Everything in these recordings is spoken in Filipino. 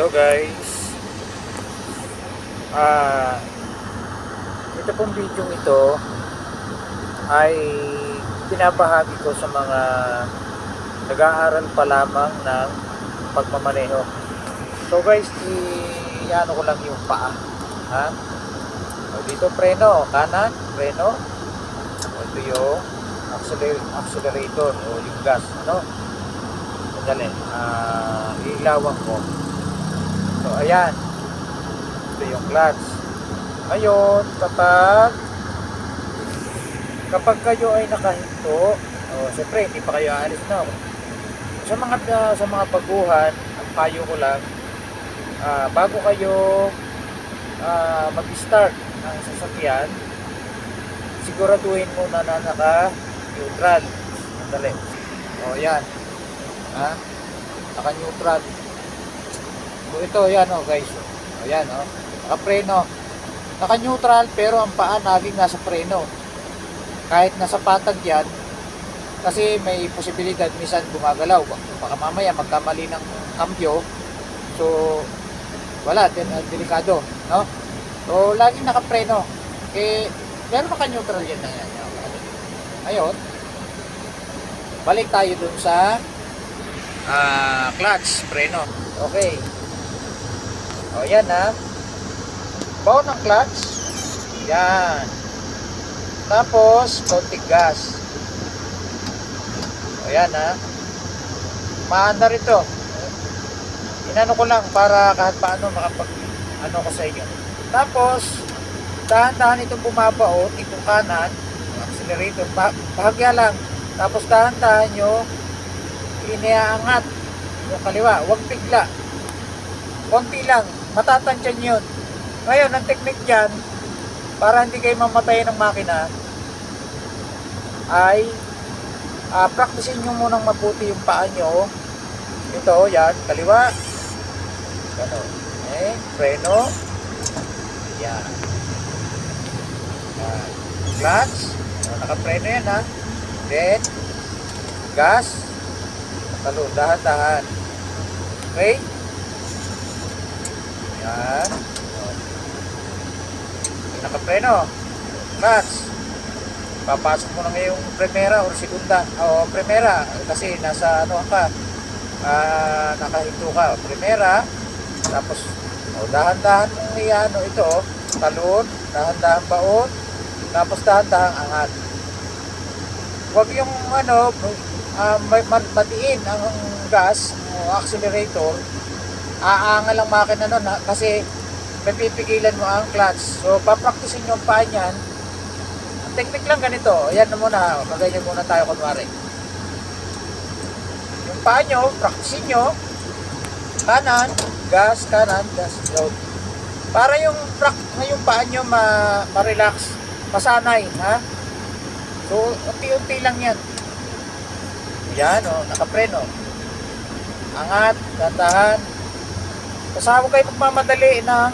Hello guys. Ah, ito pong video ito ay pinapahagi ko sa mga nag-aaral pa lamang ng pagmamaneho. So guys, i-ano ko lang yung paa. Ha? O, dito preno, kanan, preno. Ito yung acceler- accelerator o yung gas, ano? Sandali, ah, ilawan ko. So, ayan. Ito yung clutch. Ngayon, kapag kapag kayo ay nakahinto, oh, siyempre, hindi pa kayo aalis na. Sa mga ah, sa mga baguhan, ang payo ko lang, ah, bago kayo ah, mag-start ng sasakyan, siguraduhin muna na naka-neutral. Sandali. O, yan. Ha? Naka-neutral. Ito, yan o guys. O, yan o. Naka-preno. Naka-neutral pero ang paa laging nasa preno. Kahit nasa patag yan, kasi may posibilidad minsan gumagalaw. Baka mamaya magkamali ng kambyo. So, wala, din, uh, delikado. No? So, laging nakapreno. Eh, pero naka-neutral yan na yan. Ngayon, balik tayo dun sa ah clutch, preno. Okay. O, yan ha. Baon ng clutch. Yan. Tapos, konting gas. O, yan ha. Maanda rito. Inano ko lang para kahit paano makapag ano ko sa inyo. Tapos, dahan-dahan itong bumabaon, itong kanan, accelerator, bah- bahagya lang. Tapos dahan-dahan nyo, iniaangat yung kaliwa, huwag bigla. Konti lang, matatansya nyo yun. Ngayon, ang technique dyan, para hindi kayo mamatay ng makina, ay ah practicein nyo munang mabuti yung paa nyo. Ito, yan, kaliwa. Ganon. Eh, preno. Yan. Yan. Clutch. Oh, nakapreno yan ha. Then, gas. Talo, dahan-dahan. Okay? Yan. Oh. Nakapreno. Clutch. Papasok mo na ngayong primera or segunda. O, primera. Kasi nasa ano ka. Ah, nakahinto ka. Primera. Tapos, o, dahan-dahan mong iano ito. oh. Talon. Dahan-dahan baon. Tapos dahan-dahan angat. Huwag yung ano, ma- matiin ang gas o accelerator. Aangal lang makina nun ha, kasi mapipigilan mo ang clutch. So, papraktisin nyo ang paa niyan. Ang technique lang ganito. Ayan na muna. Maganyan muna tayo kunwari. Yung paa nyo, praktisin nyo. Kanan, gas, kanan, gas, load. Para yung prak, yung paa nyo ma, ma-relax, masanay, ha? So, unti-unti lang yan. Yan, o, nakapreno. Angat, dandahan. Kasama kayo magmamadali ng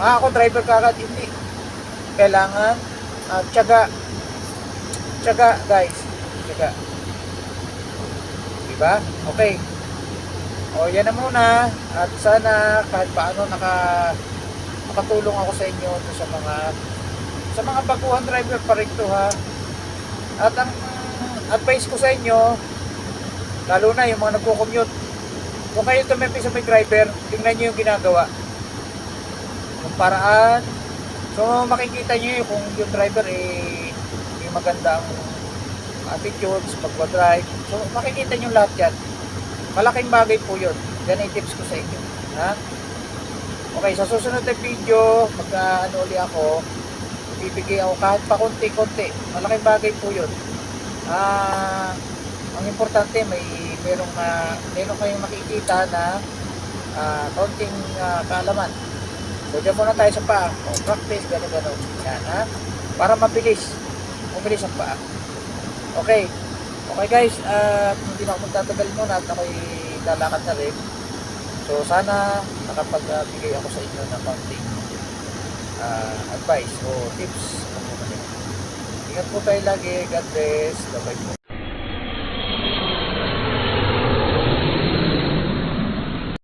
ah, ako driver ka agad, hindi. Kailangan ah, tiyaga. Tiyaga, guys. Tiyaga. Diba? Okay. O, yan na muna. At sana kahit paano naka makatulong ako sa inyo sa mga sa mga baguhan driver pa rin to ha. At ang advice ko sa inyo, lalo na yung mga nagko-commute, kung kayo tumipi sa may driver, tingnan nyo yung ginagawa. Yung paraan. So makikita nyo kung yung driver eh, may magandang attitude sa pagwa-drive. So makikita nyo lahat yan. Malaking bagay po yun. Yan ay tips ko sa inyo. Ha? Okay, sa susunod na video, mag ano uli ako, bibigay ako kahit pa konti-konti. Malaking bagay po yun. Ah, ang importante may merong uh, meron kayong makikita na ah, kaunting ah, kaalaman. So, dyan muna tayo sa paa. O, practice, gano'n, gano'n. Yan, ha? Para mabilis. Mabilis ang paa. Okay. Okay, guys. at hindi na ako magtatagal muna at ako'y lalakad na rin. So, sana nakapagbigay ako sa inyo ng kaunting ah, advice o tips. Ingat po tayo lagi. God bless. Bye-bye.